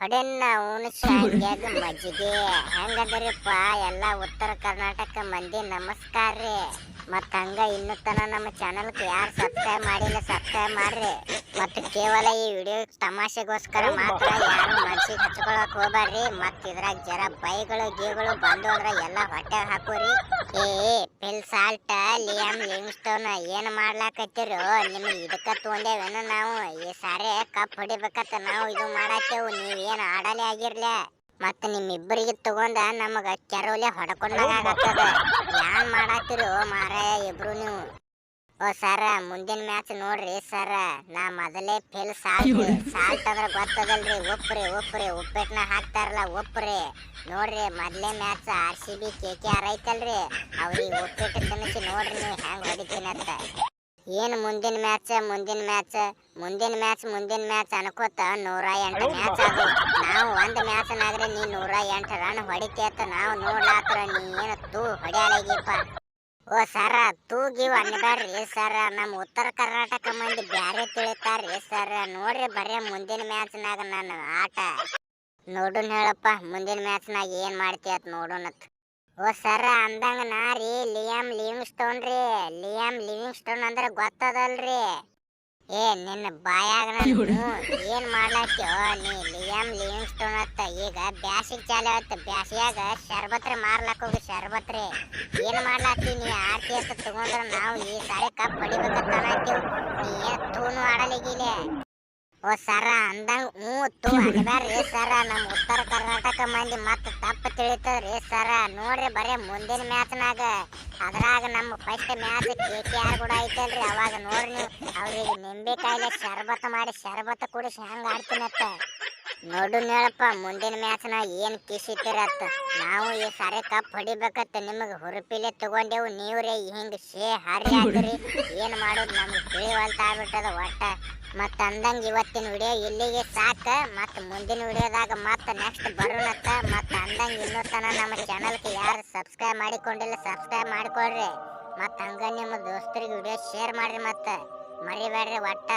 ಹೊಡೆನ್ನ ಅವನು ಶಾಂಗ್ಯಾಗ ಮಜ್ಜಿಗೆ. ಹೆಂಗದರಿಪ್ಪ? ಎಲ್ಲ ಉತ್ತರ ಕರ್ನಾಟಕ ಮಂದಿ ನಮಸ್ಕಾರ ರೀ ಮತ್ತ ಹಂಗ ಇನ್ನು ತನ ನಮ್ಮ ಚಾನಲ್ಗೆ ಯಾರು ಸಬ್ಸ್ಕ್ರೈಬ್ ಮಾಡಿಲ್ಲ ಸಬ್ಸ್ಕ್ರೈಬ್ ಮಾಡ್ರಿ. ಮತ್ತು ಕೇವಲ ಈ ವಿಡಿಯೋ ತಮಾಷೆಗೋಸ್ಕರ ಮಾತ್ರ ಯಾರು ಮನ್ಸಿಗೆ ಹಚ್ಕೊಳಕ್ ಹೋಗ್ಬಾರ್ರಿ ಮತ್ತು ಇದ್ರಾಗ ಜರ ಬೈಗಳು ಗೀಗಳು ಬಂದು ಅಂದ್ರೆ ಎಲ್ಲ ಹೊಟ್ಟೆ ಹಾಕೋರಿ. ಏ ಪಿಲ್ ಸಾಲ್ಟ್ ಲಿಯಮ್ ಲಿಂಗ್ಸ್ಟೋನ್ ಏನು ಮಾಡ್ಲಾಕತ್ತಿರೋ? ನಿಮ್ಗೆ ಇದಕ್ಕ ತಗೊಂಡೇವೇನ ನಾವು? ಈ ಸಾರಿ ಕಪ್ ಹೊಡಿಬೇಕತ್ತ ನಾವು ಇದು ಮಾಡಾಕೇವು ನೀವೇನು ಆಡಲೇ ಆಗಿರ್ಲ. ಮತ್ತ ನಿಮ್ಮಿಬ್ಬರಿಗೆ ತಗೊಂಡ ನಮಗ ಕೆರೋಲೆ ಹೊಡ್ಕೊಂಡಾಗತ್ತದ ಯಾನ್ ಮಾಡಾತಿರೋ ಮಾರಾಯ ಇಬ್ರು ನೀವು. ಓ ಸರ ಮುಂದಿನ ಮ್ಯಾಚ್ ನೋಡ್ರಿ ಸರ. ನಾ ಮೊದಲೇ ಫಿಲ್ ಸಾಲ್ಟ್ ಸಾಲ್ಟ್ ಅಂದ್ರೆ ಗೊತ್ತದಲ್ರಿ ಉಪ್ಪ್ರಿ ಉಪ್ಪ್ರಿ ಉಪ್ಪಿಟ್ನ ಹಾಕ್ತಾರಲ್ಲ ಉಪ್ಪ್ರಿ ನೋಡ್ರಿ ಮೊದಲೇ match R C B K K R ಐತಲ್ರಿ. ಅವ್ರಿಗೆ ಉಪ್ಪಿಟ್ಟು ತಿನ್ನಿಸಿ ನೋಡ್ರಿ ನೀವು ಹೆಂಗೆ ಹೊಡಿತೀನಿ ಅಂತ. ಏನು ಮುಂದಿನ ಮ್ಯಾಚ್ ಮುಂದಿನ ಮ್ಯಾಚ್ ಮುಂದಿನ ಮ್ಯಾಚ್ ಮುಂದಿನ ಮ್ಯಾಚ್ ಅನ್ಕೋತ ನೂರ ಎಂಟು ಮ್ಯಾಚ್ ಅದು ನಾವು ಒಂದು ಮ್ಯಾಚ್ ನಾಗ್ರೆ ನೀ ನೂರ ಎಂಟು ರನ್ ಅಂತ ನಾವು ನೋಡ್ಲಾತ್ರ ನೀ ಏನು ತೂ ಹೊಡ್ಯಾಲಾಗಿಪ್ಪ ಓ ಸರ ತೂಗಿವ್ ಅನ್ಬೇಡ್ರಿ ಸರ. ನಮ್ಮ ಉತ್ತರ ಕರ್ನಾಟಕ ಮಂದಿ ಬ್ಯಾರೆ ತಿಳಿತಾರ್ರಿ ಸರ. ನೋಡ್ರಿ ಬರೇ ಮುಂದಿನ ಮ್ಯಾಚ್ನಾಗ ನನ್ನ ಆಟ. ನೋಡುನ್ ಹೇಳಪ್ಪ ಮುಂದಿನ ಮ್ಯಾಚ್ನಾಗ ಏನ್ ಮಾಡ್ತೀಯತ್ ನೋಡೋಣತ್ ಓ ಸರ ಅಂದಂಗ ನಾ ರೀ ಲಿಯಮ್ ಲಿವಿಂಗ್ ಸ್ಟೋನ್ ರೀ. ಲಿಯಮ್ ಲಿವಿಂಗ್ ಸ್ಟೋನ್ ಅಂದ್ರೆ ಗೊತ್ತದಲ್ರಿ. ಏ ನಿನ್ನ ಬಾಯಾಗ ಏನ್ ಮಾಡ್ಲಾಕ್ಯೋ ನೀ ಲಿಯಮ್ ಲಿವಿಂಗ್ ಸ್ಟೋನ್ ಅತ್ತ. ಈಗ ಬ್ಯಾಸಿಗ್ ಚಾಲು ಆಯ್ತು. ಬ್ಯಾಸಿಯಾಗ ಶರ್ಬತ್ರಿ ಮಾರ್ಲಕ್ ಹೋಗಿ ಶರ್ಬತ್ರಿ ಏನ್ ಮಾಡ್ಲಾತಿ ಆರ್ತಿ ತಗೊಂಡ್ರ ನಾವು ಈ ಸಾರಿ ಕಪ್ ಹೊಡಿಬೇಕಂತ ಅನ್ನತ್ತೀವ್. ನೀ ಆಡಲಿಗಿಲೆ ಓ ಸರ, ಅಂದಂಗ ಹ್ಞೂ ತೂ ಅನ್ಬ್ಯಾಡ್ರಿ ಸರ. ನಮ್ಮ ಉತ್ತರ ಕರ್ನಾಟಕ ಮಂದಿ ಮತ್ತೆ ತಪ್ಪು ತಿಳಿತದ್ರಿ ಸರ. ನೋಡ್ರಿ ಬರೇ ಮುಂದಿನ ಮ್ಯಾಚ್ನಾಗ ಅದ್ರಾಗ ನಮ್ಮ first match K K R ಕೂಡ ಐತಲ್ರಿ. ಅವಾಗ ನೋಡ್ರಿ ನೀವು. ಅವ್ರಿಗೆ ನಿಂಬೆಕಾಯಿಲೆ ಶರ್ಬತ್ ಮಾಡಿ, ಶರ್ಬತ್ ಕುಡಿಸಿ ಹೆಂಗ್ ಆಡ್ತೀನತ್ತ ನೋಡು ಹೇಳಪ್ಪ ಮುಂದಿನ ಮ್ಯಾಚ್ನ ಏನು ಕಿಸಿತಿರತ್ತ? ನಾವು ಈ ಸಾರಿ ಕಪ್ ಹೊಡಿಬೇಕತ್ತ, ನಿಮಗೆ ಹುರುಪಿಲೆ ತಗೊಂಡೆವು. ನೀವ್ರೆ ಹಿಂಗೆ ಶೇ ಹಾರಿ ಹಾಕ್ರಿ. ಏನು ಮಾಡೋದು ನಮ್ಗೆ ತಿಳಿವಲ್ತ ಆಗ್ಬಿಟ್ಟದ ಒಟ್ಟ. ಮತ್ತು ಅಂದಂಗ ಇವತ್ತಿನ ವಿಡಿಯೋ ಇಲ್ಲಿಗೆ ಸಾಕ. ಮತ್ತು ಮುಂದಿನ ವಿಡಿಯೋದಾಗ ಮತ್ತ ನೆಕ್ಸ್ಟ್ ಬರೋಣತ್ತ. ಮತ್ತು ಅಂದಂಗ ಇನ್ನೂ ತನ ನಮ್ಮ ಚಾನಲ್ಗೆ ಯಾರು ಸಬ್ಸ್ಕ್ರೈಬ್ ಮಾಡಿಕೊಂಡಿಲ್ಲ ಸಬ್ಸ್ಕ್ರೈಬ್ ಮಾಡಿಕೊಡ್ರಿ ಮತ್ತು ಹಂಗ ನಿಮ್ಮ ದೋಸ್ತರಿಗೆ ವಿಡಿಯೋ ಶೇರ್ ಮಾಡಿರಿ ಮತ್ತು. ಮರಿಬೇಡ್ರಿ ಒಟ್ಟ.